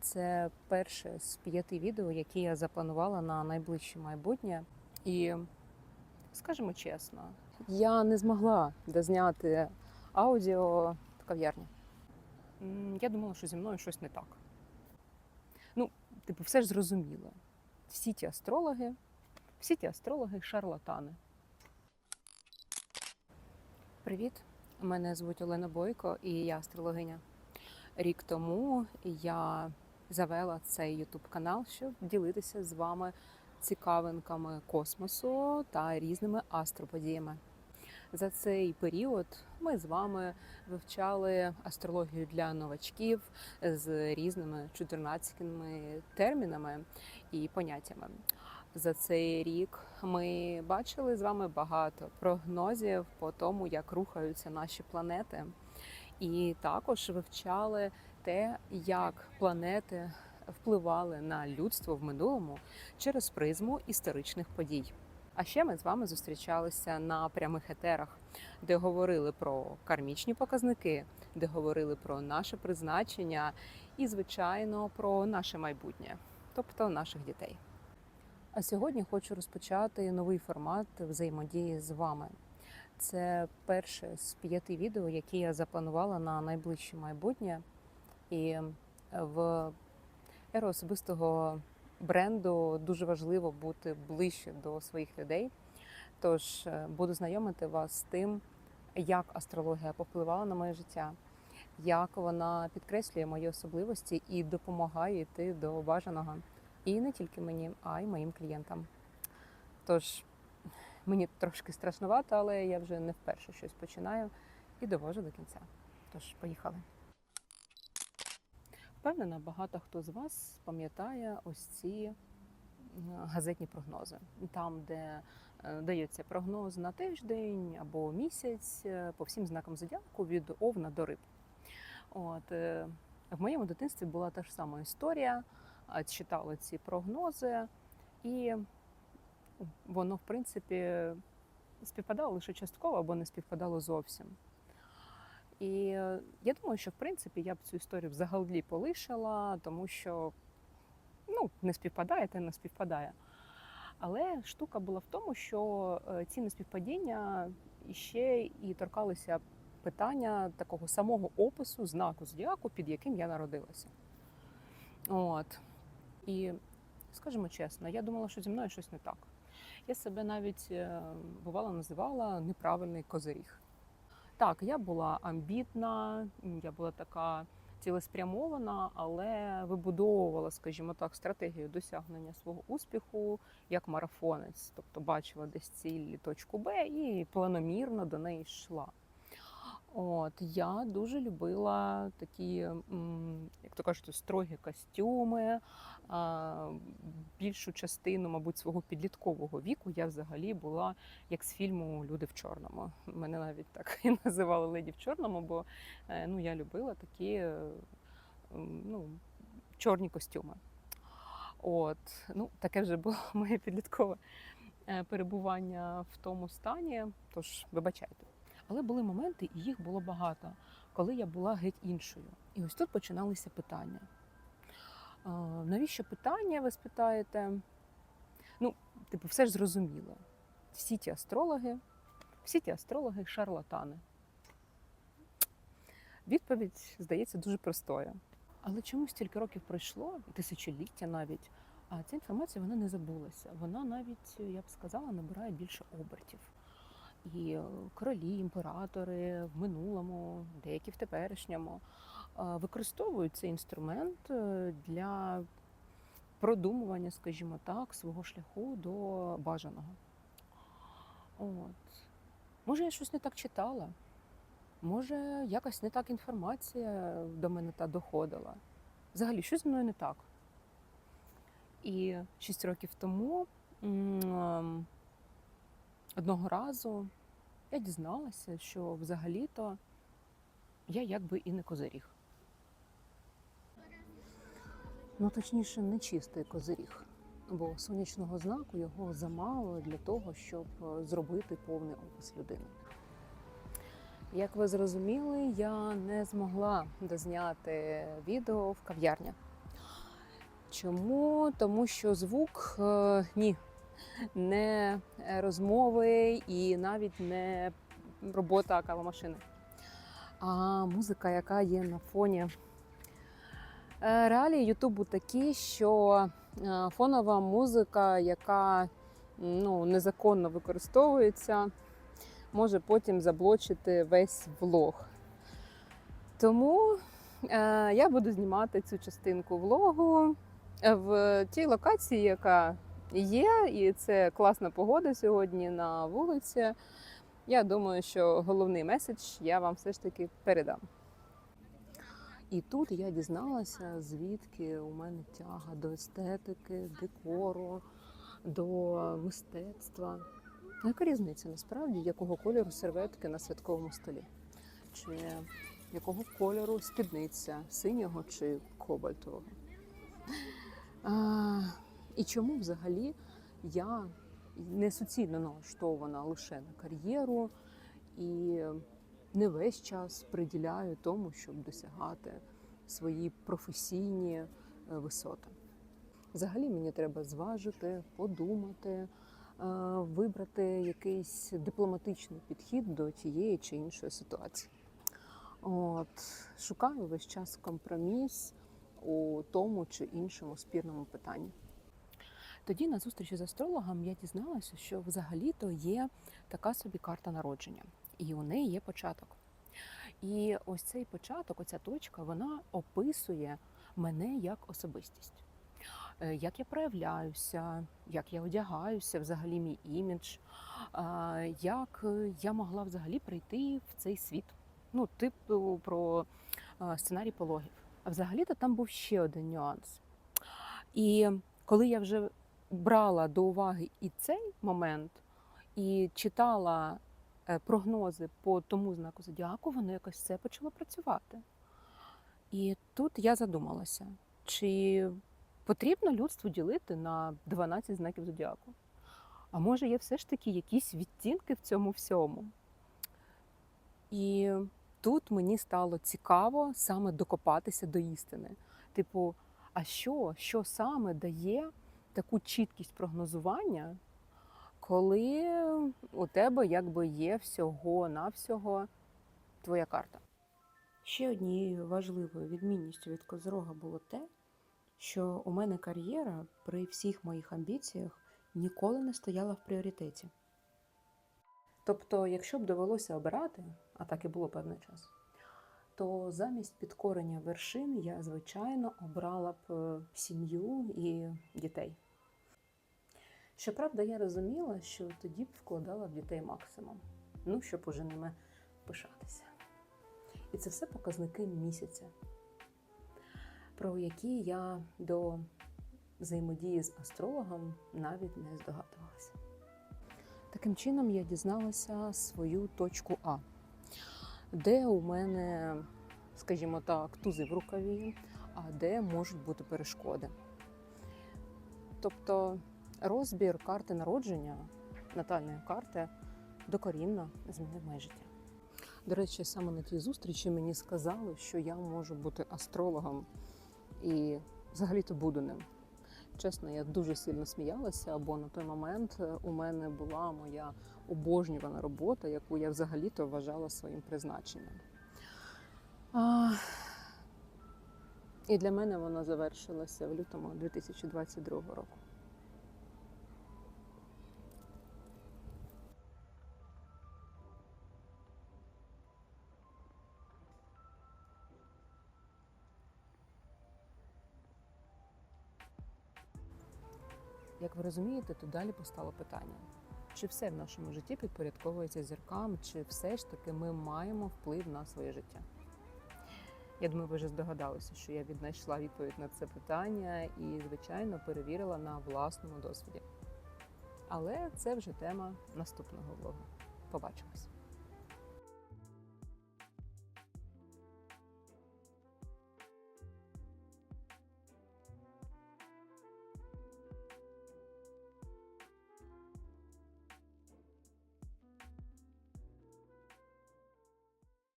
Це перше з п'яти відео, які я запланувала на найближче майбутнє. І скажімо чесно, я не змогла дозняти аудіо в кав'ярні. Я думала, що зі мною щось не так. Ну, типу, все ж зрозуміло. Всі ті астрологи, всі ті астрологи шарлатани. Привіт! Мене звуть Олена Бойко і я астрологиня. Рік тому я завела цей ютуб канал, щоб ділитися з вами цікавинками космосу та різними астроподіями. За цей період ми з вами вивчали астрологію для новачків з різними чудернацькими термінами і поняттями. За цей рік ми бачили з вами багато прогнозів по тому, як рухаються наші планети, і також вивчали те, як планети впливали на людство в минулому через призму історичних подій. А ще ми з вами зустрічалися на прямих етерах, де говорили про кармічні показники, де говорили про наше призначення і, звичайно, про наше майбутнє, тобто наших дітей. А сьогодні хочу розпочати новий формат взаємодії з вами. Це перше з п'яти відео, які я запланувала на найближче майбутнє. І в еру особистого бренду дуже важливо бути ближче до своїх людей. Тож е, буду знайомити вас з тим, як астрологія повпливала на моє життя, як вона підкреслює мої особливості і допомагає йти до бажаного. І не тільки мені, а й моїм клієнтам. Тож мені трошки страшнувато, але я вже не вперше щось починаю і довожу до кінця. Тож, поїхали. Впевнена, багато хто з вас пам'ятає ось ці е, газетні прогнози, там, де е, дається прогноз на тиждень або місяць е, по всім знакам зодіаку від овна до риб. От, в моєму дитинстві була та ж сама історія. Читала ці прогнози, і воно, в принципі, співпадало лише частково або не співпадало зовсім. І е, я думаю, що в принципі я б цю історію взагалі полишила, тому що ну, не співпадає, та не співпадає. Але штука була в тому, що е, ці неспівпадіння ще і торкалися питання такого самого опису знаку зодіаку, під яким я народилася. От. І скажімо чесно, я думала, що зі мною щось не так. Я себе навіть е, бувало називала неправильний козиріг. Так, я була амбітна, я була така цілеспрямована, але вибудовувала, скажімо так, стратегію досягнення свого успіху як марафонець, тобто бачила десь ціль точку Б і планомірно до неї йшла. От я дуже любила такі, як то кажуть, строгі костюми. Більшу частину, мабуть, свого підліткового віку я взагалі була як з фільму Люди в чорному. Мене навіть так і називали леді в чорному, бо е, ну, я любила такі е, ну, чорні костюми. От, ну, таке вже було моє підліткове е, перебування в тому стані. Тож, вибачайте. Але були моменти, і їх було багато, коли я була геть іншою. І ось тут починалися питання. Навіщо питання, ви спитаєте? Ну, типу, все ж зрозуміло. Всі ті астрологи, всі ті астрологи шарлатани. Відповідь, здається, дуже простою. Але чому стільки років пройшло, тисячоліття навіть, а ця інформація вона не забулася. Вона навіть, я б сказала, набирає більше обертів. І е, королі, імператори в минулому, деякі в теперішньому е, використовують цей інструмент е, для продумування, скажімо так, свого шляху до бажаного. От. Може, я щось не так читала, може, якась не так інформація до мене та доходила. Взагалі, що зі мною не так? І шість років тому м, одного разу я дізналася, що взагалі-то я якби і не козиріг. Ну, точніше, не чистий козиріг, бо сонячного знаку його замало для того, щоб е, зробити повний опис людини. Як ви зрозуміли, я не змогла дозняти відео в кав'ярні. Чому? Тому що звук е, ні, не розмови і навіть не робота кавомашини, а музика, яка є на фоні. Е, Реалії Ютубу такі, що е, фонова музика, яка ну, незаконно використовується, може потім заблочити весь влог. Тому е, я буду знімати цю частинку влогу е, в тій локації, яка є, і це класна погода сьогодні на вулиці. Я думаю, що головний меседж я вам все ж таки передам. І тут я дізналася, звідки у мене тяга до естетики, декору, до мистецтва. Ну, Яка різниця насправді, якого кольору серветки на святковому столі? Чи якого кольору спідниця, синього чи кобальтового? І чому взагалі я не суцільно налаштована лише на кар'єру і не весь час приділяю тому, щоб досягати свої професійні е, висоти. Взагалі мені треба зважити, подумати, е, вибрати якийсь дипломатичний підхід до тієї чи іншої ситуації. От, шукаю весь час компроміс у тому чи іншому спірному питанні. Тоді на зустрічі з астрологом я дізналася, що взагалі-то є така собі карта народження, і у неї є початок. І ось цей початок, оця точка, вона описує мене як особистість. Е, Як я проявляюся, як я одягаюся, взагалі мій імідж, як е, я могла взагалі прийти в цей світ. Ну, типу про е, сценарій пологів. А взагалі-то там був ще один нюанс. І коли я вже брала до уваги і цей момент, і читала е, прогнози по тому знаку зодіаку, воно якось все почало працювати. І тут я задумалася, чи потрібно людству ділити на 12 знаків зодіаку? А може, є все ж таки якісь відтінки в цьому всьому? І тут мені стало цікаво саме докопатися до істини. Типу, а що, що саме дає таку чіткість прогнозування, коли у тебе якби є всього-навсього твоя карта? Ще однією важливою відмінністю від Козрога було те, що у мене кар'єра при всіх моїх амбіціях ніколи не стояла в пріоритеті. Тобто, якщо б довелося обирати, а так і було певний час, то замість підкорення вершин я, звичайно, обрала б е, сім'ю і дітей. Щоправда, я розуміла, що тоді б вкладала в дітей максимум, ну, щоб уже ними пишатися. І це все показники місяця, про які я до взаємодії з астрологом навіть не здогадувалася. Таким чином я дізналася свою точку А, де у мене, скажімо так, тузи в рукаві, а де можуть бути перешкоди. Тобто розбір карти народження, натальної карти, докорінно змінив моє життя. До речі, саме на тій зустрічі мені сказали, що я можу бути астрологом і взагалі-то буду ним. Чесно, я дуже сильно сміялася, бо на той момент у мене була моя обожнювана робота, яку я взагалі-то вважала своїм призначенням. А... І для мене вона завершилася в лютому 2022 року. Як ви розумієте, то далі постало питання: чи все в нашому житті підпорядковується зіркам, чи все ж таки ми маємо вплив на своє життя? Я думаю, ви вже здогадалися, що я віднайшла відповідь на це питання і, звичайно, перевірила на власному досвіді. Але це вже тема наступного влогу. Побачимось!